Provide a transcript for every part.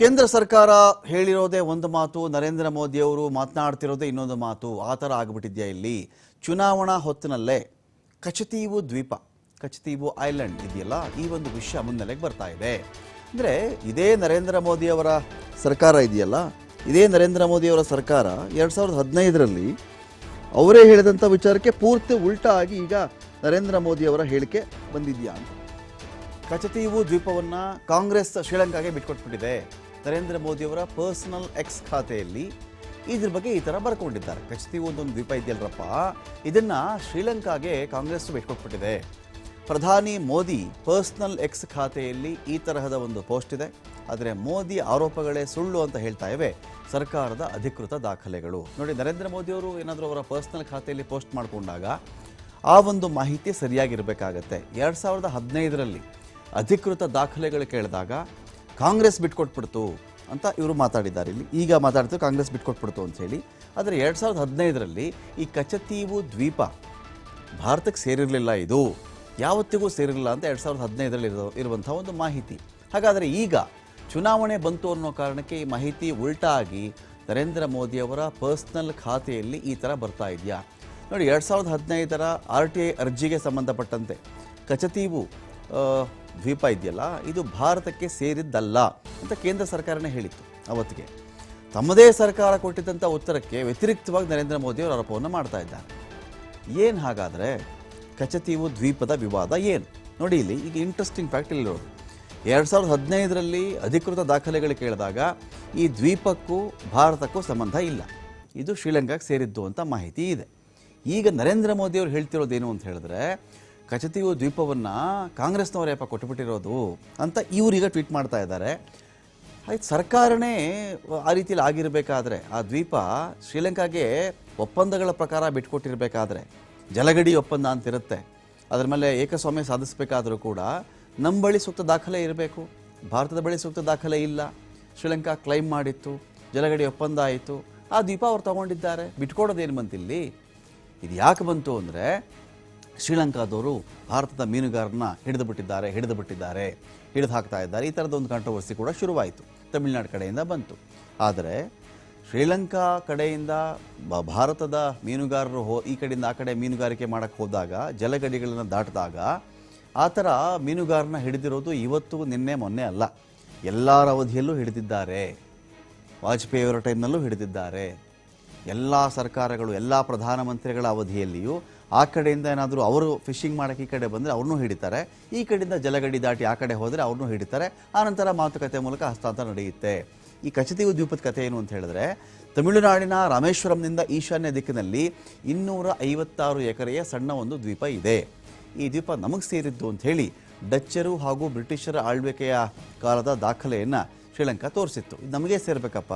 ಕೇಂದ್ರ ಸರ್ಕಾರ ಹೇಳಿರೋದೇ ಒಂದು ಮಾತು, ನರೇಂದ್ರ ಮೋದಿಯವರು ಮಾತನಾಡ್ತಿರೋದೇ ಇನ್ನೊಂದು ಮಾತು. ಆ ಥರ ಆಗಿಬಿಟ್ಟಿದೆಯಾ ಇಲ್ಲಿ? ಚುನಾವಣಾ ಹೊತ್ತಿನಲ್ಲೇ ಕಚತೀವು ದ್ವೀಪ, ಕಚತೀವು ಐಲ್ಯಾಂಡ್ ಇದೆಯಲ್ಲ, ಈ ಒಂದು ವಿಷಯ ಮುನ್ನೆಲೆಗೆ ಬರ್ತಾ ಇದೆ. ಅಂದರೆ ಇದೇ ನರೇಂದ್ರ ಮೋದಿಯವರ ಸರ್ಕಾರ ಇದೆಯಲ್ಲ, ಇದೇ ನರೇಂದ್ರ ಮೋದಿಯವರ ಸರ್ಕಾರ ಎರಡು ಸಾವಿರದ ಹದಿನೈದರಲ್ಲಿ ಅವರೇ ಹೇಳಿದಂಥ ವಿಚಾರಕ್ಕೆ ಪೂರ್ತಿ ಉಲ್ಟಾ ಆಗಿ ಈಗ ನರೇಂದ್ರ ಮೋದಿಯವರ ಹೇಳಿಕೆ ಬಂದಿದೆಯಾ ಅಂತ. ಕಚತೀವು ದ್ವೀಪವನ್ನು ಕಾಂಗ್ರೆಸ್ ಶ್ರೀಲಂಕಾಗೆ ಬಿಟ್ಕೊಟ್ಬಿಟ್ಟಿದೆ. ನರೇಂದ್ರ ಮೋದಿಯವರ ಪರ್ಸನಲ್ ಎಕ್ಸ್ ಖಾತೆಯಲ್ಲಿ ಇದ್ರ ಬಗ್ಗೆ ಈ ಥರ ಬರ್ಕೊಂಡಿದ್ದಾರೆ. ಖಚಿತಿ ಒಂದೊಂದು ದ್ವೀಪ ಇದೆಯಲ್ರಪ್ಪ ಇದನ್ನ ಶ್ರೀಲಂಕಾಗೆ ಕಾಂಗ್ರೆಸ್ ಬಿಟ್ಕೊಟ್ಬಿಟ್ಟಿದೆ ಪ್ರಧಾನಿ ಮೋದಿ ಪರ್ಸನಲ್ ಎಕ್ಸ್ ಖಾತೆಯಲ್ಲಿ ಈ ತರಹದ ಒಂದು ಪೋಸ್ಟ್ ಇದೆ. ಆದರೆ ಮೋದಿ ಆರೋಪಗಳೇ ಸುಳ್ಳು ಅಂತ ಹೇಳ್ತಾ ಇವೆ. ಸರ್ಕಾರದ ಅಧಿಕೃತ ದಾಖಲೆಗಳು. ನೋಡಿ, ನರೇಂದ್ರ ಮೋದಿಯವರು ಏನಾದರೂ ಅವರ ಪರ್ಸನಲ್ ಖಾತೆಯಲ್ಲಿ ಪೋಸ್ಟ್ ಮಾಡಿಕೊಂಡಾಗ ಆ ಒಂದು ಮಾಹಿತಿ ಸರಿಯಾಗಿರಬೇಕಾಗತ್ತೆ. ಎರಡು ಸಾವಿರದ ಹದಿನೈದರಲ್ಲಿ ಅಧಿಕೃತ ದಾಖಲೆಗಳು ಕೇಳಿದಾಗ ಕಾಂಗ್ರೆಸ್ ಬಿಟ್ಕೊಟ್ಬಿಡ್ತು ಅಂತ ಇವರು ಮಾತಾಡಿದ್ದಾರೆ. ಇಲ್ಲಿ ಈಗ ಮಾತಾಡ್ತು ಕಾಂಗ್ರೆಸ್ ಬಿಟ್ಕೊಟ್ಬಿಡ್ತು ಅಂತ ಹೇಳಿ. ಆದರೆ ಎರಡು ಸಾವಿರದ ಹದಿನೈದರಲ್ಲಿ ಈ ಕಚತೀವು ದ್ವೀಪ ಭಾರತಕ್ಕೆ ಸೇರಿರಲಿಲ್ಲ ಇದು. ಯಾವತ್ತಿಗೂ ಸೇರಿರಲಿಲ್ಲ ಅಂತ ಎರಡು ಸಾವಿರದ ಹದಿನೈದರಲ್ಲಿ ಇರೋ ಇರುವಂಥ ಒಂದು ಮಾಹಿತಿ. ಹಾಗಾದರೆ ಈಗ ಚುನಾವಣೆ ಬಂತು ಅನ್ನೋ ಕಾರಣಕ್ಕೆ ಈ ಮಾಹಿತಿ ಉಲ್ಟಾ ಆಗಿ ನರೇಂದ್ರ ಮೋದಿಯವರ ಪರ್ಸ್ನಲ್ ಖಾತೆಯಲ್ಲಿ ಈ ಥರ ಬರ್ತಾ ಇದೆಯಾ? ನೋಡಿ, ಎರಡು ಸಾವಿರದ ಹದಿನೈದರ ಆರ್ ಟಿ ಐ ಅರ್ಜಿಗೆ ಸಂಬಂಧಪಟ್ಟಂತೆ ಕಚತೀವು ದ್ವೀಪ ಇದೆಯಲ್ಲ, ಇದು ಭಾರತಕ್ಕೆ ಸೇರಿದ್ದಲ್ಲ ಅಂತ ಕೇಂದ್ರ ಸರ್ಕಾರನೇ ಹೇಳಿತ್ತು ಅವತ್ತಿಗೆ. ತಮ್ಮದೇ ಸರ್ಕಾರ ಕೊಟ್ಟಿದ್ದಂಥ ಉತ್ತರಕ್ಕೆ ವ್ಯತಿರಿಕ್ತವಾಗಿ ನರೇಂದ್ರ ಮೋದಿಯವರು ಆರೋಪವನ್ನು ಮಾಡ್ತಾ ಇದ್ದಾರೆ. ಏನು ಹಾಗಾದರೆ ಕಚತೀವು ದ್ವೀಪದ ವಿವಾದ ಏನು? ನೋಡಿ ಇಲ್ಲಿ, ಈಗ ಇಂಟ್ರೆಸ್ಟಿಂಗ್ ಫ್ಯಾಕ್ಟ್ ಇಲ್ಲಿರೋದು ಎರಡು ಸಾವಿರದ ಹದಿನೈದರಲ್ಲಿ ಅಧಿಕೃತ ದಾಖಲೆಗಳು ಕೇಳಿದಾಗ ಈ ದ್ವೀಪಕ್ಕೂ ಭಾರತಕ್ಕೂ ಸಂಬಂಧ ಇಲ್ಲ. ಇದು ಶ್ರೀಲಂಕಾಗೆ ಸೇರಿದ್ದು ಅಂತ ಮಾಹಿತಿ ಇದೆ. ಈಗ ನರೇಂದ್ರ ಮೋದಿಯವರು ಹೇಳ್ತಿರೋದೇನು ಅಂತ ಹೇಳಿದ್ರೆ ಕಚತೀವು ದ್ವೀಪವನ್ನು ಕಾಂಗ್ರೆಸ್ನವರು ಯಾಪ ಕೊಟ್ಟುಬಿಟ್ಟಿರೋದು ಅಂತ ಇವರೀಗ ಟ್ವೀಟ್ ಮಾಡ್ತಾ ಇದ್ದಾರೆ. ಆಯ್ತು, ಸರ್ಕಾರನೇ ಆ ರೀತಿಯಲ್ಲಿ ಆಗಿರಬೇಕಾದ್ರೆ ಆ ದ್ವೀಪ ಶ್ರೀಲಂಕಾಗೆ ಒಪ್ಪಂದಗಳ ಪ್ರಕಾರ ಬಿಟ್ಕೊಟ್ಟಿರಬೇಕಾದ್ರೆ, ಜಲಗಡಿ ಒಪ್ಪಂದ ಅಂತಿರುತ್ತೆ. ಅದರ ಮೇಲೆ ಏಕಸ್ವಾಮ್ಯ ಸಾಧಿಸಬೇಕಾದರೂ ಕೂಡ ನಮ್ಮ ಬಳಿ ಸೂಕ್ತ ದಾಖಲೆ ಇರಬೇಕು. ಭಾರತದ ಬಳಿ ಸೂಕ್ತ ದಾಖಲೆ ಇಲ್ಲ. ಶ್ರೀಲಂಕಾ ಕ್ಲೈಮ್ ಮಾಡಿತ್ತು, ಜಲಗಡಿ ಒಪ್ಪಂದ ಆಯಿತು. ಆ ದ್ವೀಪ ಅವ್ರು ತಗೊಂಡಿದ್ದಾರೆ. ಬಿಟ್ಕೊಡೋದೇನು ಬಂತಿಲ್ಲಿ? ಇದು ಯಾಕೆ ಬಂತು ಅಂದರೆ ಶ್ರೀಲಂಕಾದವರು ಭಾರತದ ಮೀನುಗಾರರನ್ನ ಹಿಡಿದು ಬಿಟ್ಟಿದ್ದಾರೆ ಹಿಡಿದು ಬಿಟ್ಟಿದ್ದಾರೆ ಹಿಡಿದು ಹಾಕ್ತಾ ಇದ್ದಾರೆ. ಈ ಥರದ ಒಂದು ಕಾಂಟ್ರವರ್ಸಿ ಕೂಡ ಶುರುವಾಯಿತು. ತಮಿಳುನಾಡು ಕಡೆಯಿಂದ ಬಂತು. ಆದರೆ ಶ್ರೀಲಂಕಾ ಕಡೆಯಿಂದ ಭಾರತದ ಮೀನುಗಾರರು ಹೋ, ಈ ಕಡೆಯಿಂದ ಆ ಕಡೆ ಮೀನುಗಾರಿಕೆ ಮಾಡೋಕ್ಕೆ ಹೋದಾಗ, ಜಲಗಡಿಗಳನ್ನು ದಾಟಿದಾಗ, ಆ ಥರ ಮೀನುಗಾರನ ಹಿಡಿದಿರೋದು ಇವತ್ತು ನಿನ್ನೆ ಮೊನ್ನೆ ಅಲ್ಲ. ಎಲ್ಲರ ಅವಧಿಯಲ್ಲೂ ಹಿಡಿದಿದ್ದಾರೆ. ವಾಜಪೇಯಿಯವರ ಟೈಮ್ನಲ್ಲೂ ಹಿಡಿದಿದ್ದಾರೆ. ಎಲ್ಲ ಸರ್ಕಾರಗಳು, ಎಲ್ಲ ಪ್ರಧಾನಮಂತ್ರಿಗಳ ಅವಧಿಯಲ್ಲಿಯೂ ಆ ಕಡೆಯಿಂದ ಏನಾದರೂ ಅವರು ಫಿಶಿಂಗ್ ಮಾಡೋಕ್ಕೆ ಈ ಕಡೆ ಬಂದರೆ ಅವ್ರನ್ನೂ ಹಿಡಿತಾರೆ. ಈ ಕಡೆಯಿಂದ ಜಲಗಡಿ ದಾಟಿ ಆ ಕಡೆ ಹೋದರೆ ಅವ್ರನ್ನೂ ಹಿಡಿತಾರೆ. ಆನಂತರ ಮಾತುಕತೆ ಮೂಲಕ ಹಸ್ತಾಂತರ ನಡೆಯುತ್ತೆ. ಈ ಕಚತೀವು ದ್ವೀಪದ ಕಥೆ ಏನು ಅಂತ ಹೇಳಿದ್ರೆ, ತಮಿಳುನಾಡಿನ ರಾಮೇಶ್ವರಂನಿಂದ ಈಶಾನ್ಯ ದಿಕ್ಕಿನಲ್ಲಿ ಇನ್ನೂರ ಐವತ್ತಾರು ಎಕರೆಯ ಸಣ್ಣ ಒಂದು ದ್ವೀಪ ಇದೆ. ಈ ದ್ವೀಪ ನಮಗೆ ಸೇರಿದ್ದು ಅಂತ ಹೇಳಿ ಡಚ್ಚರು ಹಾಗೂ ಬ್ರಿಟಿಷರ ಆಳ್ವಿಕೆಯ ಕಾಲದ ದಾಖಲೆಯನ್ನು ಶ್ರೀಲಂಕಾ ತೋರಿಸಿತ್ತು. ಇದು ನಮಗೆ ಸೇರಬೇಕಪ್ಪ.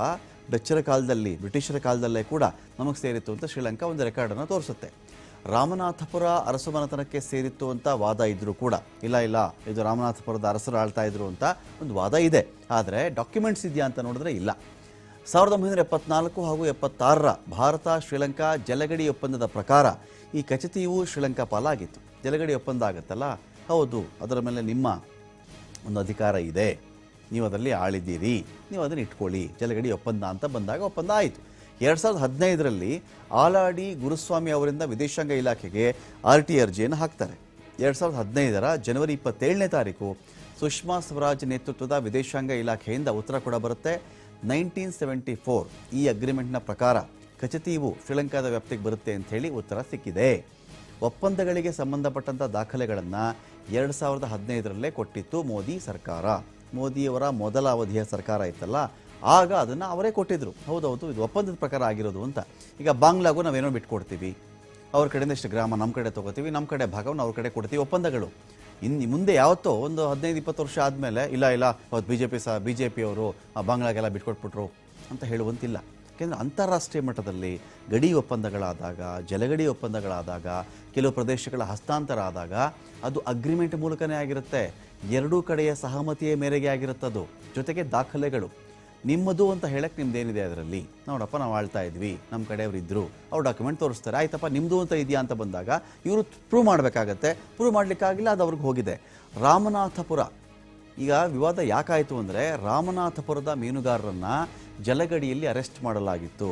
ಡಚ್ಚರ ಕಾಲದಲ್ಲಿ, ಬ್ರಿಟಿಷರ ಕಾಲದಲ್ಲೇ ಕೂಡ ನಮಗೆ ಸೇರಿತ್ತು ಅಂತ ಶ್ರೀಲಂಕಾ ಒಂದು ರೆಕಾರ್ಡನ್ನು ತೋರಿಸುತ್ತೆ. ರಾಮನಾಥಪುರ ಅರಸುಮನೆತನಕ್ಕೆ ಸೇರಿತ್ತು ಅಂತ ವಾದ ಇದ್ರು ಕೂಡ, ಇಲ್ಲ ಇಲ್ಲ, ಇದು ರಾಮನಾಥಪುರದ ಅರಸರು ಆಳ್ತಾ ಇದ್ರು ಅಂತ ಒಂದು ವಾದ ಇದೆ. ಆದರೆ ಡಾಕ್ಯುಮೆಂಟ್ಸ್ ಇದೆಯಾ ಅಂತ ನೋಡಿದ್ರೆ ಇಲ್ಲ. ಸಾವಿರದ ಒಂಬೈನೂರ ಎಪ್ಪತ್ನಾಲ್ಕು ಹಾಗೂ ಎಪ್ಪತ್ತಾರರ ಭಾರತ, ಶ್ರೀಲಂಕಾ, ಜಲಗಡಿ ಒಪ್ಪಂದದ ಪ್ರಕಾರ ಈ ಖಚಿತಿಯು ಶ್ರೀಲಂಕಾ ಪಾಲಾಗಿತ್ತು. ಜಲಗಡಿ ಒಪ್ಪಂದ ಆಗುತ್ತಲ್ಲ? ಹೌದು, ಅದರ ಮೇಲೆ ನಿಮ್ಮ ಒಂದು ಅಧಿಕಾರ ಇದೆ. ನೀವು ಅದರಲ್ಲಿ ಆಳಿದ್ದೀರಿ. ನೀವು ಅದನ್ನು ಇಟ್ಕೊಳ್ಳಿ. ಜಲಗಡಿ ಒಪ್ಪಂದ ಅಂತ ಬಂದಾಗ ಒಪ್ಪಂದ ಆಯಿತು. ಎರಡು ಸಾವಿರದ ಹದಿನೈದರಲ್ಲಿ ಆಲಾಡಿ ಗುರುಸ್ವಾಮಿ ಅವರಿಂದ ವಿದೇಶಾಂಗ ಇಲಾಖೆಗೆ ಆರ್ ಟಿ ಅರ್ಜಿಯನ್ನು ಹಾಕ್ತಾರೆ. ಎರಡು ಸಾವಿರದ ಹದಿನೈದರ ಜನವರಿ ಇಪ್ಪತ್ತೇಳನೇ ತಾರೀಕು ಸುಷ್ಮಾ ಸ್ವರಾಜ್ ನೇತೃತ್ವದ ವಿದೇಶಾಂಗ ಇಲಾಖೆಯಿಂದ ಉತ್ತರ ಕೂಡ ಬರುತ್ತೆ. ನೈನ್ಟೀನ್ ಸೆವೆಂಟಿ ಫೋರ್ ಈ ಅಗ್ರಿಮೆಂಟ್ನ ಪ್ರಕಾರ ಕಚತೀವು ಶ್ರೀಲಂಕಾದ ವ್ಯಾಪ್ತಿಗೆ ಬರುತ್ತೆ ಅಂತ ಹೇಳಿ ಉತ್ತರ ಸಿಕ್ಕಿದೆ. ಒಪ್ಪಂದಗಳಿಗೆ ಸಂಬಂಧಪಟ್ಟಂಥ ದಾಖಲೆಗಳನ್ನು ಎರಡು ಸಾವಿರದ ಹದಿನೈದರಲ್ಲೇ ಕೊಟ್ಟಿತ್ತು ಮೋದಿ ಸರ್ಕಾರ. ಮೋದಿಯವರ ಮೊದಲ ಅವಧಿಯ ಸರ್ಕಾರ ಇತ್ತಲ್ಲ ಆಗ ಅದನ್ನು ಅವರೇ ಕೊಟ್ಟಿದ್ರು. ಹೌದೌದು, ಇದು ಒಪ್ಪಂದದ ಪ್ರಕಾರ ಆಗಿರೋದು ಅಂತ. ಈಗ ಬಾಂಗ್ಲಾಗೂ ನಾವೇನೋ ಬಿಟ್ಕೊಡ್ತೀವಿ. ಅವ್ರ ಕಡೆಯಿಂದ ಇಷ್ಟು ಗ್ರಾಮ ನಮ್ಮ ಕಡೆ ತೊಗೋತೀವಿ ನಮ್ಮ ಕಡೆ ಭಾಗವನ್ನು ಅವ್ರ ಕಡೆ ಕೊಡ್ತೀವಿ ಒಪ್ಪಂದಗಳು. ಇನ್ನು ಮುಂದೆ ಯಾವತ್ತೋ ಒಂದು ಹದಿನೈದು, ಇಪ್ಪತ್ತು ವರ್ಷ ಆದಮೇಲೆ, ಇಲ್ಲ ಇಲ್ಲ ಅವತ್ತು ಬಿ ಜೆ ಪಿ ಸಹ ಬಿ ಜೆ ಪಿಯವರು ಬಾಂಗ್ಲಾಗೆಲ್ಲ ಬಿಟ್ಕೊಟ್ಬಿಟ್ರು ಅಂತ ಹೇಳುವಂತಿಲ್ಲ. ಯಾಕೆಂದರೆ ಅಂತಾರಾಷ್ಟ್ರೀಯ ಮಟ್ಟದಲ್ಲಿ ಗಡಿ ಒಪ್ಪಂದಗಳಾದಾಗ, ಜಲಗಡಿ ಒಪ್ಪಂದಗಳಾದಾಗ, ಕೆಲವು ಪ್ರದೇಶಗಳ ಹಸ್ತಾಂತರ ಆದಾಗ ಅದು ಅಗ್ರಿಮೆಂಟ್ ಮೂಲಕನೇ ಆಗಿರುತ್ತೆ. ಎರಡೂ ಕಡೆಯ ಸಹಮತಿಯ ಮೇರೆಗೆ ಆಗಿರುತ್ತದು. ಜೊತೆಗೆ ದಾಖಲೆಗಳು. ನಿಮ್ಮದು ಅಂತ ಹೇಳಕ್ಕೆ ನಿಮ್ದೇನಿದೆ ಅದರಲ್ಲಿ? ನೋಡಪ್ಪ, ನಾವು ಆಳ್ತಾ ಇದ್ವಿ ನಮ್ಮ ಕಡೆಯವರು ಇದ್ದರು ಅವ್ರು ಡಾಕ್ಯುಮೆಂಟ್ ತೋರಿಸ್ತಾರೆ, ಆಯ್ತಪ್ಪ ನಿಮ್ಮದು ಅಂತ ಇದೆಯಾ ಅಂತ ಬಂದಾಗ ಇವರು ಪ್ರೂವ್ ಮಾಡಬೇಕಾಗತ್ತೆ. ಪ್ರೂವ್ ಮಾಡಲಿಕ್ಕಾಗಿಲ್ಲ, ಅದು ಅವ್ರಿಗೆ ಹೋಗಿದೆ. ರಾಮನಾಥಪುರ. ಈಗ ವಿವಾದ ಯಾಕಾಯಿತು ಅಂದರೆ, ರಾಮನಾಥಪುರದ ಮೀನುಗಾರರನ್ನು ಜಲಗಡಿಯಲ್ಲಿ ಅರೆಸ್ಟ್ ಮಾಡಲಾಗಿತ್ತು.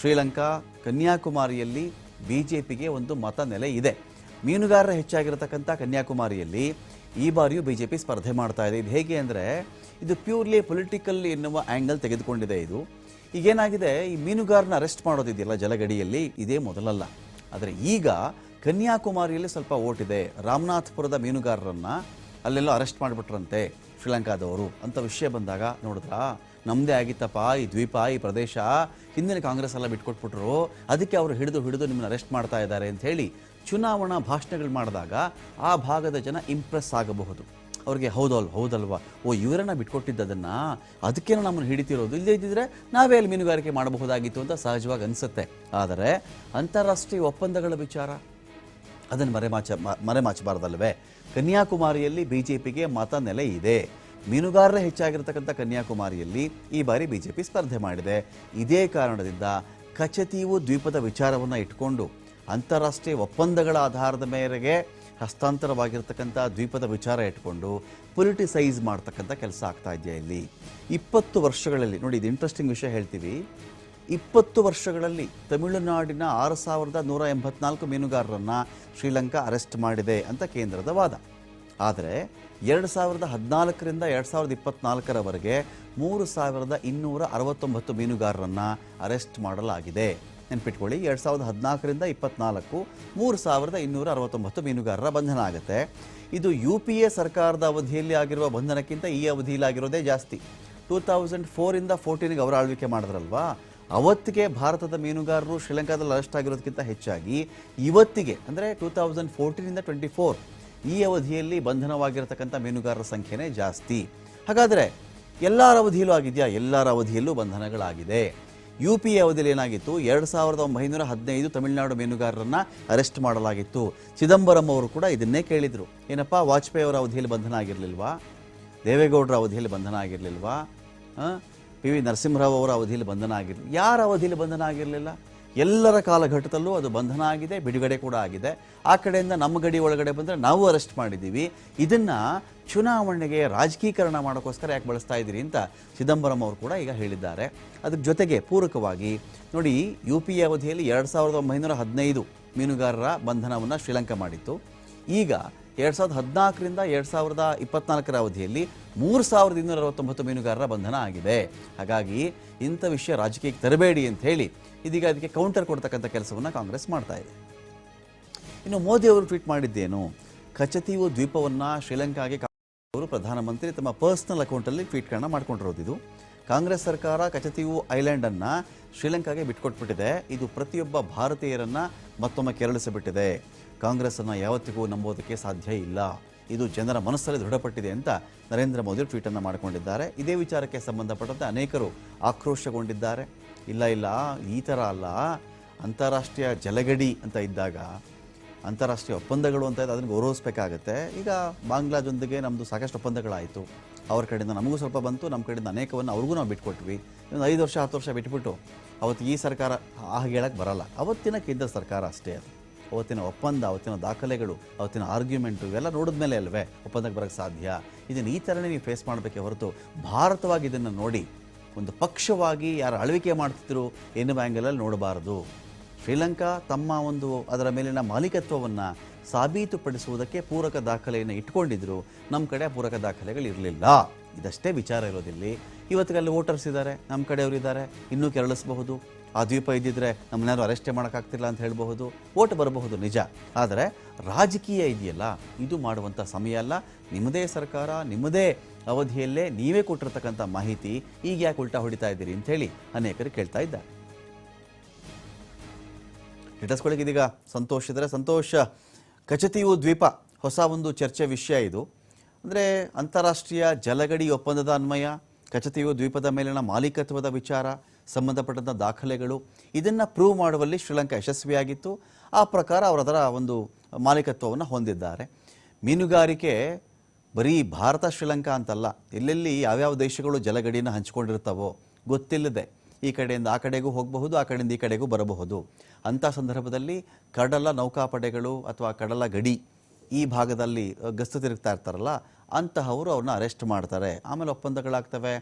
ಶ್ರೀಲಂಕಾ ಕನ್ಯಾಕುಮಾರಿಯಲ್ಲಿ ಬಿ ಜೆ ಪಿಗೆ ಒಂದು ಮತ ನೆಲೆ ಇದೆ. ಮೀನುಗಾರರ ಹೆಚ್ಚಾಗಿರತಕ್ಕಂಥ ಕನ್ಯಾಕುಮಾರಿಯಲ್ಲಿ ಈ ಬಾರಿಯೂ ಬಿ ಜೆ ಪಿ ಸ್ಪರ್ಧೆ ಮಾಡ್ತಾ ಇದೆ. ಇದು ಹೇಗೆ ಅಂದರೆ ಇದು ಪ್ಯೂರ್ಲಿ ಪೊಲಿಟಿಕಲ್ ಎನ್ನುವ ಆ್ಯಂಗಲ್ ತೆಗೆದುಕೊಂಡಿದೆ ಇದು. ಈಗೇನಾಗಿದೆ, ಈ ಮೀನುಗಾರನ ಅರೆಸ್ಟ್ ಮಾಡೋದಿದೆಯಲ್ಲ ಜಲಗಡಿಯಲ್ಲಿ? ಇದೇ ಮೊದಲಲ್ಲ. ಆದರೆ ಈಗ ಕನ್ಯಾಕುಮಾರಿಯಲ್ಲಿ ಸ್ವಲ್ಪ ಓಟಿದೆ. ರಾಮನಾಥಪುರದ ಮೀನುಗಾರರನ್ನ ಅಲ್ಲೆಲ್ಲೋ ಅರೆಸ್ಟ್ ಮಾಡಿಬಿಟ್ರಂತೆ ಶ್ರೀಲಂಕಾದವರು ಅಂತ ವಿಷಯ ಬಂದಾಗ ನೋಡಿದ್ರಾ? ನಮ್ಮದೇ ಆಗಿತ್ತಪ್ಪ, ಈ ದ್ವೀಪ, ಈ ಪ್ರದೇಶ. ಹಿಂದಿನ ಕಾಂಗ್ರೆಸ್ ಎಲ್ಲ ಬಿಟ್ಕೊಟ್ಬಿಟ್ರು. ಅದಕ್ಕೆ ಅವರು ಹಿಡಿದು ಹಿಡಿದು ನಿಮ್ಮನ್ನ ಅರೆಸ್ಟ್ ಮಾಡ್ತಾ ಇದ್ದಾರೆ ಅಂತ ಹೇಳಿ ಚುನಾವಣಾ ಭಾಷಣಗಳು ಮಾಡಿದಾಗ ಆ ಭಾಗದ ಜನ ಇಂಪ್ರೆಸ್ ಆಗಬಹುದು. ಅವ್ರಿಗೆ ಹೌದಲ್ವ ಹೌದಲ್ವಾ? ಓ, ಇವರನ್ನ ಬಿಟ್ಕೊಟ್ಟಿದ್ದದನ್ನು ಅದಕ್ಕೇನೋ ನಮ್ಮನ್ನು ಹಿಡಿತಿರೋದು. ಇಲ್ಲದೇ ಇದ್ದಿದ್ರೆ ನಾವೇ ಅಲ್ಲಿ ಮೀನುಗಾರಿಕೆ ಮಾಡಬಹುದಾಗಿತ್ತು ಅಂತ ಸಹಜವಾಗಿ ಅನಿಸುತ್ತೆ. ಆದರೆ ಅಂತಾರಾಷ್ಟ್ರೀಯ ಒಪ್ಪಂದಗಳ ವಿಚಾರ, ಅದನ್ನು ಮರೆಮಾಚ ಮರೆಮಾಚಬಾರ್ದಲ್ವೇ? ಕನ್ಯಾಕುಮಾರಿಯಲ್ಲಿ ಬಿ ಜೆ ಪಿಗೆ ಮತ ನೆಲೆ ಇದೆ. ಮೀನುಗಾರರೇ ಹೆಚ್ಚಾಗಿರ್ತಕ್ಕಂಥ ಕನ್ಯಾಕುಮಾರಿಯಲ್ಲಿ ಈ ಬಾರಿ ಬಿ ಜೆ ಪಿ ಸ್ಪರ್ಧೆ ಮಾಡಿದೆ. ಇದೇ ಕಾರಣದಿಂದ ಕಚತೀವು ದ್ವೀಪದ ವಿಚಾರವನ್ನು ಇಟ್ಕೊಂಡು ಅಂತಾರಾಷ್ಟ್ರೀಯ ಒಪ್ಪಂದಗಳ ಆಧಾರದ ಮೇರೆಗೆ ಹಸ್ತಾಂತರವಾಗಿರ್ತಕ್ಕಂಥ ದ್ವೀಪದ ವಿಚಾರ ಇಟ್ಕೊಂಡು ಪೊಲಿಟಿಸೈಸ್ ಮಾಡ್ತಕ್ಕಂಥ ಕೆಲಸ ಆಗ್ತಾ ಇದೆಯಾ ಇಲ್ಲಿ? ಇಪ್ಪತ್ತು ವರ್ಷಗಳಲ್ಲಿ, ನೋಡಿ ಇದು ಇಂಟ್ರೆಸ್ಟಿಂಗ್ ವಿಷಯ ಹೇಳ್ತೀವಿ. ಇಪ್ಪತ್ತು ವರ್ಷಗಳಲ್ಲಿ ತಮಿಳುನಾಡಿನ ಆರು ಸಾವಿರದ ನೂರ ಎಂಬತ್ನಾಲ್ಕು ಮೀನುಗಾರರನ್ನು ಶ್ರೀಲಂಕಾ ಅರೆಸ್ಟ್ ಮಾಡಿದೆ ಅಂತ ಕೇಂದ್ರದ ವಾದ. ಆದರೆ ಎರಡು ಸಾವಿರದ ಹದಿನಾಲ್ಕರಿಂದ ಎರಡು ಸಾವಿರದ ಇಪ್ಪತ್ನಾಲ್ಕರವರೆಗೆ ಮೂರು ಸಾವಿರದ ಇನ್ನೂರ ಅರವತ್ತೊಂಬತ್ತು ಮೀನುಗಾರರನ್ನು ಅರೆಸ್ಟ್ ಮಾಡಲಾಗಿದೆ. ನೆನ್ಪಿಟ್ಕೊಳ್ಳಿ ಎರಡು ಸಾವಿರದ ಹದಿನಾಲ್ಕರಿಂದ ಇಪ್ಪತ್ನಾಲ್ಕು, ಮೂರು ಸಾವಿರದ ಇನ್ನೂರ ಅರವತ್ತೊಂಬತ್ತು ಮೀನುಗಾರರ ಬಂಧನ ಆಗುತ್ತೆ. ಇದು ಯು ಪಿ ಎ ಸರ್ಕಾರದ ಅವಧಿಯಲ್ಲಿ ಆಗಿರುವ ಬಂಧನಕ್ಕಿಂತ ಈ ಅವಧಿಯಲ್ಲಿ ಆಗಿರೋದೇ ಜಾಸ್ತಿ. ಟೂ ತೌಸಂಡ್ ಫೋರಿಂದ ಫೋರ್ಟೀನಿಗೆ ಅವರ ಆಳ್ವಿಕೆ ಮಾಡಿದ್ರಲ್ವಾ? ಅವತ್ತಿಗೆ ಭಾರತದ ಮೀನುಗಾರರು ಶ್ರೀಲಂಕಾದಲ್ಲಿ ಅರೆಸ್ಟ್ ಆಗಿರೋದಕ್ಕಿಂತ ಹೆಚ್ಚಾಗಿ ಇವತ್ತಿಗೆ, ಅಂದರೆ ಟೂ ತೌಸಂಡ್ ಫೋರ್ಟೀನಿಂದ ಟ್ವೆಂಟಿ ಫೋರ್, ಈ ಅವಧಿಯಲ್ಲಿ ಬಂಧನವಾಗಿರತಕ್ಕಂಥ ಮೀನುಗಾರರ ಸಂಖ್ಯೆನೇ ಜಾಸ್ತಿ. ಹಾಗಾದರೆ ಎಲ್ಲರ ಅವಧಿಯಲ್ಲೂ ಆಗಿದೆಯಾ? ಎಲ್ಲರ ಅವಧಿಯಲ್ಲೂ ಬಂಧನಗಳಾಗಿದೆ. ಯು ಪಿ ಎ ಅವಧಿಯಲ್ಲಿ ಏನಾಗಿತ್ತು? ಎರಡು ಸಾವಿರದ ಒಂಬೈನೂರ ಹದಿನೈದು ತಮಿಳುನಾಡು ಮೀನುಗಾರರನ್ನು ಅರೆಸ್ಟ್ ಮಾಡಲಾಗಿತ್ತು. ಚಿದಂಬರಂ ಅವರು ಕೂಡ ಇದನ್ನೇ ಕೇಳಿದರು. ಏನಪ್ಪ, ವಾಜಪೇಯಿ ಅವರ ಅವಧಿಯಲ್ಲಿ ಬಂಧನ ಆಗಿರಲಿಲ್ವಾ ದೇವೇಗೌಡರ ಅವಧಿಯಲ್ಲಿ ಬಂಧನ ಆಗಿರಲಿಲ್ವಾ ಪಿ ವಿ ನರಸಿಂಹರಾವ್ ಅವರ ಅವಧಿಯಲ್ಲಿ ಬಂಧನ ಆಗಿರಲಿಲ್ಲ ಯಾರ ಅವಧಿಯಲ್ಲಿ ಬಂಧನ ಆಗಿರಲಿಲ್ಲ ಎಲ್ಲರ ಕಾಲಘಟ್ಟದಲ್ಲೂ ಅದು ಬಂಧನ ಆಗಿದೆ, ಬಿಡುಗಡೆ ಕೂಡ ಆಗಿದೆ. ಆ ಕಡೆಯಿಂದ ನಮ್ಮ ಗಡಿ ಒಳಗಡೆ ಬಂದರೆ ನಾವು ಅರೆಸ್ಟ್ ಮಾಡಿದ್ದೀವಿ. ಇದನ್ನು ಚುನಾವಣೆಗೆ ರಾಜಕೀಕರಣ ಮಾಡೋಕ್ಕೋಸ್ಕರ ಯಾಕೆ ಬಳಸ್ತಾ ಇದ್ದೀರಿ ಅಂತ ಚಿದಂಬರಂ ಅವರು ಕೂಡ ಈಗ ಹೇಳಿದ್ದಾರೆ. ಅದ್ರ ಜೊತೆಗೆ ಪೂರಕವಾಗಿ, ನೋಡಿ, ಯು ಪಿ ಎ ಅವಧಿಯಲ್ಲಿ ಎರಡು ಸಾವಿರದ ಒಂಬೈನೂರ ಹದಿನೈದು ಮೀನುಗಾರರ ಬಂಧನವನ್ನು ಶ್ರೀಲಂಕಾ ಮಾಡಿತ್ತು. ಈಗ ಎರಡು ಸಾವಿರದ ಹದಿನಾಲ್ಕರಿಂದ ಎರಡು ಸಾವಿರದ ಇಪ್ಪತ್ನಾಲ್ಕರ ಅವಧಿಯಲ್ಲಿ ಮೂರು ಸಾವಿರದ ಇನ್ನೂರ ಅರವತ್ತೊಂಬತ್ತು ಮೀನುಗಾರರ ಬಂಧನ ಆಗಿದೆ. ಹಾಗಾಗಿ ಇಂಥ ವಿಷಯ ರಾಜಕೀಯಕ್ಕೆ ತರಬೇಡಿ ಅಂತ ಹೇಳಿ ಇದೀಗ ಅದಕ್ಕೆ ಕೌಂಟರ್ ಕೊಡ್ತಕ್ಕಂಥ ಕೆಲಸವನ್ನು ಕಾಂಗ್ರೆಸ್ ಮಾಡ್ತಾ ಇದೆ. ಇನ್ನು ಮೋದಿ ಅವರು ಟ್ವೀಟ್ ಮಾಡಿದ್ದೇನು? ಕಚತೀವು ದ್ವೀಪವನ್ನು ಶ್ರೀಲಂಕಾಗೆ ಅವರು ಪ್ರಧಾನಮಂತ್ರಿ ತಮ್ಮ ಪರ್ಸ್ನಲ್ ಅಕೌಂಟಲ್ಲಿ ಟ್ವೀಟ್ಗಳನ್ನ ಮಾಡ್ಕೊಂಡಿರೋದು ಇದು. ಕಾಂಗ್ರೆಸ್ ಸರ್ಕಾರ ಕಚತೀವು ಐಲ್ಯಾಂಡನ್ನು ಶ್ರೀಲಂಕಾಗೆ ಬಿಟ್ಕೊಟ್ಬಿಟ್ಟಿದೆ. ಇದು ಪ್ರತಿಯೊಬ್ಬ ಭಾರತೀಯರನ್ನು ಮತ್ತೊಮ್ಮೆ ಕೆರಳಿಸಿಬಿಟ್ಟಿದೆ. ಕಾಂಗ್ರೆಸ್ಸನ್ನು ಯಾವತ್ತಿಗೂ ನಂಬೋದಕ್ಕೆ ಸಾಧ್ಯ ಇಲ್ಲ. ಇದು ಜನರ ಮನಸ್ಸಲ್ಲಿ ದೃಢಪಟ್ಟಿದೆ ಅಂತ ನರೇಂದ್ರ ಮೋದಿ ಟ್ವೀಟನ್ನು ಮಾಡಿಕೊಂಡಿದ್ದಾರೆ. ಇದೇ ವಿಚಾರಕ್ಕೆ ಸಂಬಂಧಪಟ್ಟಂತೆ ಅನೇಕರು ಆಕ್ರೋಶಗೊಂಡಿದ್ದಾರೆ. ಇಲ್ಲ ಇಲ್ಲ, ಈ ಥರ ಅಲ್ಲ. ಅಂತಾರಾಷ್ಟ್ರೀಯ ಜಲಗಡಿ ಅಂತ ಇದ್ದಾಗ, ಅಂತಾರಾಷ್ಟ್ರೀಯ ಒಪ್ಪಂದಗಳು ಅಂತ ಅದನ್ನು ಗೌರವಿಸಬೇಕಾಗತ್ತೆ. ಈಗ ಬಾಂಗ್ಲಾದೊಂದಿಗೆ ನಮ್ಮದು ಸಾಕಷ್ಟು ಒಪ್ಪಂದಗಳಾಯಿತು. ಅವ್ರ ಕಡೆಯಿಂದ ನಮಗೂ ಸ್ವಲ್ಪ ಬಂತು. ನಮ್ಮ ಕಡೆಯಿಂದ ಅನೇಕವನ್ನು ಅವ್ರಿಗೂ ನಾವು ಬಿಟ್ಕೊಟ್ವಿ. ಒಂದು ಐದು ವರ್ಷ, ಹತ್ತು ವರ್ಷ ಬಿಟ್ಬಿಟ್ಟು ಅವತ್ತು ಈ ಸರ್ಕಾರ ಹಾಗೆ ಹೇಳಕ್ಕೆ ಬರಲ್ಲ. ಅವತ್ತಿನ ಕೇಂದ್ರ ಸರ್ಕಾರ ಅಷ್ಟೇ ಅದು. ಅವತ್ತಿನ ಒಪ್ಪಂದ, ಅವತ್ತಿನ ದಾಖಲೆಗಳು, ಅವತ್ತಿನ ಆರ್ಗ್ಯುಮೆಂಟು ಇವೆಲ್ಲ ನೋಡಿದ ಮೇಲೆ ಅಲ್ವೇ ಒಪ್ಪಂದಕ್ಕೆ ಬರೋಕ್ಕೆ ಸಾಧ್ಯ? ಇದನ್ನು ಈ ಥರನೇ ನೀವು ಫೇಸ್ ಮಾಡಬೇಕೆ ಹೊರತು ಭಾರತವಾಗಿ ಇದನ್ನು ನೋಡಿ, ಒಂದು ಪಕ್ಷವಾಗಿ ಯಾರು ಆಳ್ವಿಕೆ ಮಾಡ್ತಿದ್ರು ಎನ್ನುವ ಆ್ಯಂಗಲಲ್ಲಿ ನೋಡಬಾರದು. ಶ್ರೀಲಂಕಾ ತಮ್ಮ ಒಂದು ಅದರ ಮೇಲಿನ ಮಾಲೀಕತ್ವವನ್ನು ಸಾಬೀತುಪಡಿಸುವುದಕ್ಕೆ ಪೂರಕ ದಾಖಲೆಯನ್ನು ಇಟ್ಕೊಂಡಿದ್ರು ನಮ್ಮ ಕಡೆ ಪೂರಕ ದಾಖಲೆಗಳು ಇರಲಿಲ್ಲ. ಇದಷ್ಟೇ ವಿಚಾರ ಇರೋದಿಲ್ಲಿ. ಇವತ್ತಿಗೆ ಅಲ್ಲಿ ವೋಟರ್ಸ್ ಇದ್ದಾರೆ ನಮ್ಮ ಕಡೆಯವರು ಇದ್ದಾರೆ, ಇನ್ನೂ ಕೆರಳಿಸಬಹುದು. ಆ ದ್ವೀಪ ಇದ್ದಿದ್ರೆ ನಮ್ಮನ್ನಾರು ಅರೆಸ್ಟೇ ಮಾಡೋಕ್ಕಾಗ್ತಿಲ್ಲ ಅಂತ ಹೇಳಬಹುದು, ಓಟ್ ಬರಬಹುದು ನಿಜ. ಆದರೆ ರಾಜಕೀಯ ಇದೆಯಲ್ಲ, ಇದು ಮಾಡುವಂಥ ಸಮಯ ಅಲ್ಲ. ನಿಮ್ಮದೇ ಸರ್ಕಾರ, ನಿಮ್ಮದೇ ಅವಧಿಯಲ್ಲೇ ನೀವೇ ಕೊಟ್ಟಿರ್ತಕ್ಕಂಥ ಮಾಹಿತಿ ಈಗ ಯಾಕೆ ಉಲ್ಟಾ ಹೊಡಿತಾ ಇದ್ದೀರಿ ಅಂತ ಹೇಳಿ ಅನೇಕರು ಕೇಳ್ತಾ ಇದ್ದಾರೆ. ಇಟ್ಟಿಸ್ಕೊಳ್ಳಿಕ್ಕೆ ಇದೀಗ. ಸಂತೋಷ ಇದ್ದರೆ ಸಂತೋಷ. ಕಚತಿಯು ದ್ವೀಪ, ಹೊಸ ಒಂದು ಚರ್ಚೆ ವಿಷಯ ಇದು. ಅಂದರೆ ಅಂತಾರಾಷ್ಟ್ರೀಯ ಜಲಗಡಿ ಒಪ್ಪಂದದ ಅನ್ವಯ ಕಚತಿಯು ದ್ವೀಪದ ಮೇಲಿನ ಮಾಲೀಕತ್ವದ ವಿಚಾರ ಸಂಬಂಧಪಟ್ಟಂಥ ದಾಖಲೆಗಳು ಇದನ್ನು ಪ್ರೂವ್ ಮಾಡುವಲ್ಲಿ ಶ್ರೀಲಂಕಾ ಯಶಸ್ವಿಯಾಗಿತ್ತು. ಆ ಪ್ರಕಾರ ಅವರು ಅದರ ಒಂದು ಮಾಲೀಕತ್ವವನ್ನು ಹೊಂದಿದ್ದಾರೆ. ಮೀನುಗಾರಿಕೆ ಬರೀ ಭಾರತ ಶ್ರೀಲಂಕಾ ಅಂತಲ್ಲ, ಎಲ್ಲೆಲ್ಲಿ ಯಾವ್ಯಾವ ದೇಶಗಳು ಜಲಗಡಿಯನ್ನು ಹಂಚಿಕೊಂಡಿರ್ತಾವೋ ಗೊತ್ತಿಲ್ಲದೆ ಈ ಕಡೆಯಿಂದ ಆ ಕಡೆಗೂ ಹೋಗಬಹುದು, ಆ ಕಡೆಯಿಂದ ಈ ಕಡೆಗೂ ಬರಬಹುದು. ಅಂಥ ಸಂದರ್ಭದಲ್ಲಿ ಕಡಲ ನೌಕಾಪಡೆಗಳು ಅಥವಾ ಕಡಲ ಗಡಿ ಈ ಭಾಗದಲ್ಲಿ ಗಸ್ತು ತಿರುಗ್ತಾ ಇರ್ತಾರಲ್ಲ, ಅಂತಹವರು ಅವ್ರನ್ನ ಅರೆಸ್ಟ್ ಮಾಡ್ತಾರೆ. ಆಮೇಲೆ ಒಪ್ಪಂದಗಳಾಗ್ತವೆ.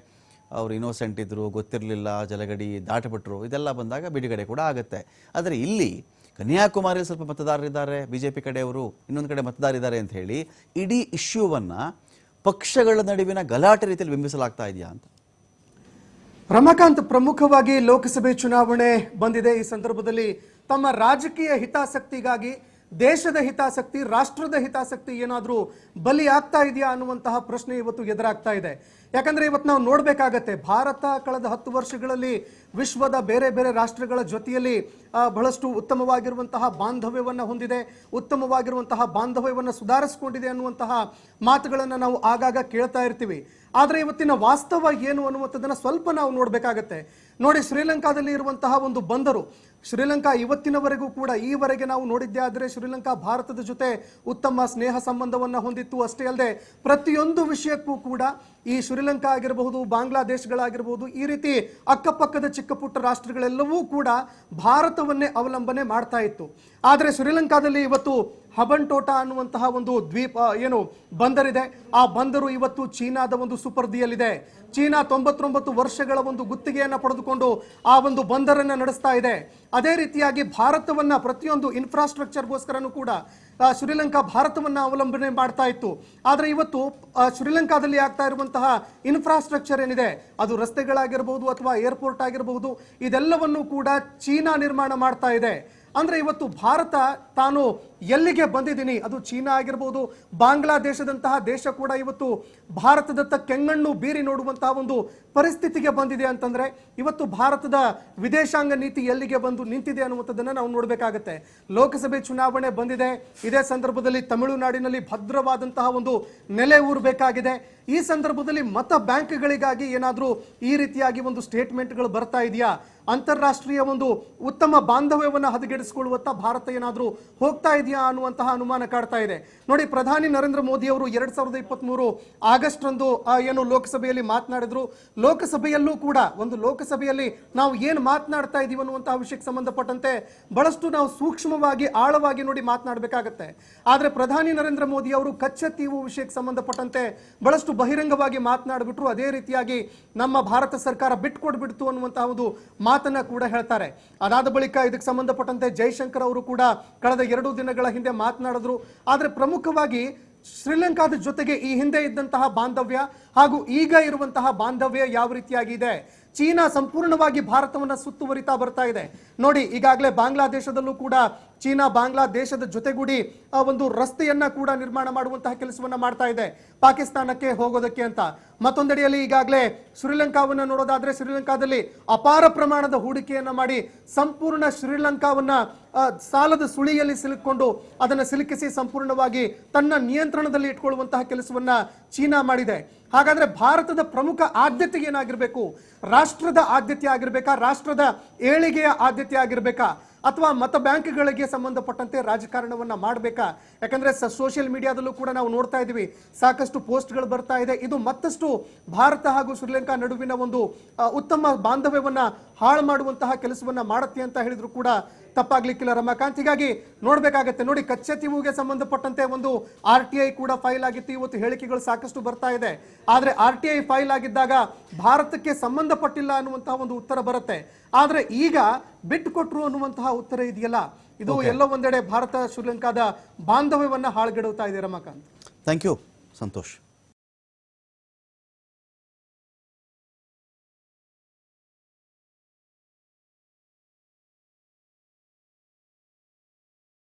ಅವ್ರು ಇನ್ನೋಸೆಂಟ್ ಇದ್ದರು ಗೊತ್ತಿರಲಿಲ್ಲ, ಜಲಗಡಿ ದಾಟಬಿಟ್ರು, ಇದೆಲ್ಲ ಬಂದಾಗ ಬಿಡುಗಡೆ ಕೂಡ ಆಗುತ್ತೆ. ಆದರೆ ಇಲ್ಲಿ ಕನ್ಯಾಕುಮಾರಿ ಸ್ವಲ್ಪ ಮತದಾರರಿದ್ದಾರೆ ಬಿ ಜೆ ಪಿ ಕಡೆಯವರು ಇನ್ನೊಂದು ಕಡೆ ಮತದಾರಿದ್ದಾರೆ ಅಂತ ಹೇಳಿ ಇಡೀ ಇಶ್ಯೂವನ್ನು ಪಕ್ಷಗಳ ನಡುವಿನ ಗಲಾಟೆ ರೀತಿಯಲ್ಲಿ ಬಿಂಬಿಸಲಾಗ್ತಾ ಇದೆಯಾ ಅಂತ? ರಮಾಕಾಂತ್ ಪ್ರಮುಖವಾಗಿ ಲೋಕಸಭೆ ಚುನಾವಣೆ ಬಂದಿದೆ. ಈ ಸಂದರ್ಭದಲ್ಲಿ ತಮ್ಮ ರಾಜಕೀಯ ಹಿತಾಸಕ್ತಿಗಾಗಿ ದೇಶದ ಹಿತಾಸಕ್ತಿ, ರಾಷ್ಟ್ರದ ಹಿತಾಸಕ್ತಿ ಏನಾದರೂ ಬಲಿ ಆಗ್ತಾ ಇದೆಯಾ ಅನ್ನುವಂತಹ ಪ್ರಶ್ನೆ ಇವತ್ತು ಎದುರಾಗ್ತಾ ಇದೆ. ಯಾಕಂದರೆ ಇವತ್ತು ನಾವು ನೋಡಬೇಕಾಗತ್ತೆ, ಭಾರತ ಕಳೆದ ಹತ್ತು ವರ್ಷಗಳಲ್ಲಿ ವಿಶ್ವದ ಬೇರೆ ಬೇರೆ ರಾಷ್ಟ್ರಗಳ ಜೊತೆಯಲ್ಲಿ ಬಹಳಷ್ಟು ಉತ್ತಮವಾಗಿರುವಂತಹ ಬಾಂಧವ್ಯವನ್ನು ಹೊಂದಿದೆ, ಉತ್ತಮವಾಗಿರುವಂತಹ ಬಾಂಧವ್ಯವನ್ನು ಸುಧಾರಿಸಿಕೊಂಡಿದೆ ಅನ್ನುವಂತಹ ಮಾತುಗಳನ್ನು ನಾವು ಆಗಾಗ ಕೇಳ್ತಾ ಇರ್ತೀವಿ. ಆದರೆ ಇವತ್ತಿನ ವಾಸ್ತವ ಏನು ಅನ್ನುವಂಥದ್ದನ್ನು ಸ್ವಲ್ಪ ನಾವು ನೋಡಬೇಕಾಗತ್ತೆ. ನೋಡಿ, ಶ್ರೀಲಂಕಾದಲ್ಲಿ ಇರುವಂತಹ ಒಂದು ಬಂದರು ಶ್ರೀಲಂಕಾ ಇವತ್ತಿನವರೆಗೂ ಕೂಡ ಈವರೆಗೆ ನಾವು ನೋಡಿದ್ದೇ ಆದರೆ ಶ್ರೀಲಂಕಾ ಭಾರತದ ಜೊತೆ ಉತ್ತಮ ಸ್ನೇಹ ಸಂಬಂಧವನ್ನು ಹೊಂದಿತ್ತು ಅಷ್ಟೇ ಅಲ್ಲದೆ ಪ್ರತಿಯೊಂದು ವಿಷಯಕ್ಕೂ ಕೂಡ ಈ ಶ್ರೀಲಂಕಾ ಆಗಿರಬಹುದು, ಬಾಂಗ್ಲಾದೇಶಗಳಾಗಿರಬಹುದು, ಈ ರೀತಿ ಅಕ್ಕಪಕ್ಕದ ಚಿಕ್ಕ ಪುಟ್ಟ ರಾಷ್ಟ್ರಗಳೆಲ್ಲವೂ ಕೂಡ ಭಾರತವನ್ನೇ ಅವಲಂಬನೆ ಮಾಡ್ತಾ ಇತ್ತು. ಆದರೆ ಶ್ರೀಲಂಕಾದಲ್ಲಿ ಇವತ್ತು ಹಬನ್ಟೋಟ ಅನ್ನುವಂತಹ ಒಂದು ದ್ವೀಪ, ಏನು, ಬಂದರಿದೆ. ಆ ಬಂದರು ಇವತ್ತು ಚೀನಾದ ಒಂದು ಸುಪರ್ದಿಯಲ್ಲಿದೆ. ಚೀನಾ ತೊಂಬತ್ತೊಂಬತ್ತು ವರ್ಷಗಳ ಒಂದು ಗುತ್ತಿಗೆಯನ್ನು ಪಡೆದುಕೊಂಡು ಆ ಒಂದು ಬಂದರನ್ನು ನಡೆಸ್ತಾ ಇದೆ. ಅದೇ ರೀತಿಯಾಗಿ ಭಾರತವನ್ನ ಪ್ರತಿಯೊಂದು ಇನ್ಫ್ರಾಸ್ಟ್ರಕ್ಚರ್ಗೋಸ್ಕರನೂ ಕೂಡ ಶ್ರೀಲಂಕಾ ಭಾರತವನ್ನು ಅವಲಂಬನೆ ಮಾಡ್ತಾ ಇತ್ತು. ಆದರೆ ಇವತ್ತು ಶ್ರೀಲಂಕಾದಲ್ಲಿ ಆಗ್ತಾ ಇರುವಂತಹ ಇನ್ಫ್ರಾಸ್ಟ್ರಕ್ಚರ್ ಏನಿದೆ, ಅದು ರಸ್ತೆಗಳಾಗಿರಬಹುದು ಅಥವಾ ಏರ್ಪೋರ್ಟ್ ಆಗಿರಬಹುದು ಇದೆಲ್ಲವನ್ನು ಕೂಡ ಚೀನಾ ನಿರ್ಮಾಣ ಮಾಡ್ತಾ ಇದೆ. ಅಂದ್ರೆ ಇವತ್ತು ಭಾರತ ತಾನು ಎಲ್ಲಿಗೆ ಬಂದಿದ್ದೀನಿ? ಅದು ಚೀನಾ ಆಗಿರ್ಬೋದು, ಬಾಂಗ್ಲಾದೇಶದಂತಹ ದೇಶ ಕೂಡ ಇವತ್ತು ಭಾರತದತ್ತ ಕೆಂಗಣ್ಣು ಬೀರಿ ನೋಡುವಂತಹ ಒಂದು ಪರಿಸ್ಥಿತಿಗೆ ಬಂದಿದೆ ಅಂತಂದ್ರೆ, ಇವತ್ತು ಭಾರತದ ವಿದೇಶಾಂಗ ನೀತಿ ಎಲ್ಲಿಗೆ ಬಂದು ನಿಂತಿದೆ ಅನ್ನುವಂಥದ್ದನ್ನು ನಾವು ನೋಡಬೇಕಾಗತ್ತೆ. ಲೋಕಸಭೆ ಚುನಾವಣೆ ಬಂದಿದೆ. ಇದೇ ಸಂದರ್ಭದಲ್ಲಿ ತಮಿಳುನಾಡಿನಲ್ಲಿ ಭದ್ರವಾದಂತಹ ಒಂದು ನೆಲೆ ಊರಬೇಕಾಗಿದೆ. ಈ ಸಂದರ್ಭದಲ್ಲಿ ಮತ ಬ್ಯಾಂಕ್ಗಳಿಗಾಗಿ ಏನಾದರೂ ಈ ರೀತಿಯಾಗಿ ಒಂದು ಸ್ಟೇಟ್ಮೆಂಟ್ಗಳು ಬರ್ತಾ ಇದೆಯಾ? ಅಂತಾರಾಷ್ಟ್ರೀಯ ಒಂದು ಉತ್ತಮ ಬಾಂಧವ್ಯವನ್ನು ಹದಗೆಡಿಸಿಕೊಳ್ಳುವತ್ತ ಭಾರತ ಏನಾದರೂ ಹೋಗ್ತಾ ಇದೆಯಾ? ಅನ್ನುವಂತಹ ಅನುಮಾನ ಕಾಡ್ತಾ ಇದೆ. ನೋಡಿ, ಪ್ರಧಾನಿ ನರೇಂದ್ರ ಮೋದಿ ಅವರು ಎರಡ್ ಸಾವಿರದ ಇಪ್ಪತ್ಮೂರು ಆಗಸ್ಟ್ ರಂದು ಏನು ಲೋಕಸಭೆಯಲ್ಲಿ ಮಾತನಾಡಿದ್ರು. ಲೋಕಸಭೆಯಲ್ಲೂ ಕೂಡ, ಒಂದು ಲೋಕಸಭೆಯಲ್ಲಿ ನಾವು ಏನು ಮಾತನಾಡ್ತಾ ಇದೀವಿ ಅನ್ನುವಂತಹ ವಿಷಯಕ್ಕೆ ಸಂಬಂಧಪಟ್ಟಂತೆ ಬಹಳಷ್ಟು ನಾವು ಸೂಕ್ಷ್ಮವಾಗಿ, ಆಳವಾಗಿ ನೋಡಿ ಮಾತನಾಡಬೇಕಾಗತ್ತೆ. ಆದ್ರೆ ಪ್ರಧಾನಿ ನರೇಂದ್ರ ಮೋದಿ ಅವರು ಕಚ್ಚತೀವು ವಿಷಯಕ್ಕೆ ಸಂಬಂಧಪಟ್ಟಂತೆ ಬಹಳಷ್ಟು ಬಹಿರಂಗವಾಗಿ ಮಾತನಾಡಿಬಿಟ್ರು. ಅದೇ ರೀತಿಯಾಗಿ ನಮ್ಮ ಭಾರತ ಸರ್ಕಾರ ಬಿಟ್ಕೊಡ್ಬಿಡ್ತು ಅನ್ನುವಂತಹ ಒಂದು ಮಾತನ್ನ ಕೂಡ ಹೇಳ್ತಾರೆ. ಅದಾದ ಬಳಿಕ ಇದಕ್ಕೆ ಸಂಬಂಧಪಟ್ಟಂತೆ ಜೈಶಂಕರ್ ಅವರು ಕೂಡ ಕಳೆದ ಎರಡು ದಿನಗಳ ಹಿಂದೆ ಮಾತನಾಡಿದ್ರು. ಆದರೆ ಪ್ರಮುಖವಾಗಿ ಶ್ರೀಲಂಕಾದ ಜೊತೆಗೆ ಈ ಹಿಂದೆ ಇದ್ದಂತಹ ಬಾಂಧವ್ಯ ಹಾಗೂ ಈಗ ಇರುವಂತಹ ಬಾಂಧವ್ಯ ಯಾವ ರೀತಿಯಾಗಿದೆ? ಚೀನಾ ಸಂಪೂರ್ಣವಾಗಿ ಭಾರತವನ್ನ ಸುತ್ತುವರಿತಾ ಬರ್ತಾ ಇದೆ. ನೋಡಿ, ಈಗಾಗಲೇ ಬಾಂಗ್ಲಾದೇಶದಲ್ಲೂ ಕೂಡ ಚೀನಾ ಬಾಂಗ್ಲಾದೇಶದ ಜೊತೆಗೂಡಿ ಆ ಒಂದು ರಸ್ತೆಯನ್ನ ಕೂಡ ನಿರ್ಮಾಣ ಮಾಡುವಂತಹ ಕೆಲಸವನ್ನ ಮಾಡ್ತಾ ಇದೆ. ಪಾಕಿಸ್ತಾನಕ್ಕೆ ಹೋಗೋದಕ್ಕೆ ಅಂತ. ಮತ್ತೊಂದೆಡೆಯಲ್ಲಿ ಈಗಾಗಲೇ ಶ್ರೀಲಂಕಾವನ್ನ ನೋಡೋದಾದ್ರೆ ಶ್ರೀಲಂಕಾದಲ್ಲಿ ಅಪಾರ ಪ್ರಮಾಣದ ಹೂಡಿಕೆಯನ್ನ ಮಾಡಿ ಸಂಪೂರ್ಣ ಶ್ರೀಲಂಕಾವನ್ನ ಸಾಲದ ಸುಳಿಯಲ್ಲಿ ಸಿಲುಕೊಂಡು ಅದನ್ನು ಸಿಲುಕಿಸಿ ಸಂಪೂರ್ಣವಾಗಿ ತನ್ನ ನಿಯಂತ್ರಣದಲ್ಲಿ ಇಟ್ಕೊಳ್ಳುವಂತಹ ಕೆಲಸವನ್ನ ಚೀನಾ ಮಾಡಿದೆ. ಹಾಗಾದ್ರೆ ಭಾರತದ ಪ್ರಮುಖ ಆದ್ಯತೆ ಏನಾಗಿರ್ಬೇಕು? ರಾಷ್ಟ್ರದ ಆದ್ಯತೆ ಆಗಿರ್ಬೇಕಾ? ರಾಷ್ಟ್ರದ ಏಳಿಗೆಯ ಆದ್ಯತೆ ಆಗಿರ್ಬೇಕಾ? ಅಥವಾ ಮತ ಬ್ಯಾಂಕ್ಗಳಿಗೆ ಸಂಬಂಧಪಟ್ಟಂತೆ ರಾಜಕಾರಣವನ್ನು ಮಾಡಬೇಕಾ? ಯಾಕಂದ್ರೆ ಸೋಷಿಯಲ್ ಮೀಡಿಯಾದಲ್ಲೂ ಕೂಡ ನಾವು ನೋಡ್ತಾ ಇದ್ದೀವಿ, ಸಾಕಷ್ಟು ಪೋಸ್ಟ್ಗಳು ಬರ್ತಾ ಇದೆ. ಇದು ಮತ್ತಷ್ಟು ಭಾರತ ಹಾಗೂ ಶ್ರೀಲಂಕಾ ನಡುವಿನ ಒಂದು ಉತ್ತಮ ಬಾಂಧವ್ಯವನ್ನು ಹಾಳು ಮಾಡುವಂತಹ ಕೆಲಸವನ್ನು ಮಾಡುತ್ತೆ ಅಂತ ಹೇಳಿದರೂ ಕೂಡ ತಪ್ಪಾಗ್ಲಿಕ್ಕಿಲ್ಲ ರಮಾಕಾಂತ್ ಹೀಗಾಗಿ ನೋಡ್ಬೇಕಾಗತ್ತೆ. ನೋಡಿ ಕಚ್ಚೆತಿವುಗೆ ಸಂಬಂಧಪಟ್ಟಂತೆ ಒಂದು ಆರ್ ಟಿ ಐ ಕೂಡ ಫೈಲ್ ಆಗಿತ್ತು. ಇವತ್ತು ಹೇಳಿಕೆಗಳು ಸಾಕಷ್ಟು ಬರ್ತಾ ಇದೆ. ಆದ್ರೆ ಆರ್ ಟಿ ಐ ಫೈಲ್ ಆಗಿದ್ದಾಗ ಭಾರತಕ್ಕೆ ಸಂಬಂಧಪಟ್ಟಿಲ್ಲ ಅನ್ನುವಂತಹ ಒಂದು ಉತ್ತರ ಬರುತ್ತೆ. ಆದ್ರೆ ಈಗ ಬಿಟ್ಟುಕೊಟ್ರು ಅನ್ನುವಂತಹ ಉತ್ತರ ಇದೆಯಲ್ಲ? ಇದು ಎಲ್ಲೋ ಒಂದೆಡೆ ಭಾರತ ಶ್ರೀಲಂಕಾದ ಬಾಂಧವ್ಯವನ್ನ ಹಾಳುಗೆಡುತ್ತಾ ಇದೆ ರಮಾಕಾಂತ್ ಥ್ಯಾಂಕ್ ಯು ಸಂತೋಷ್.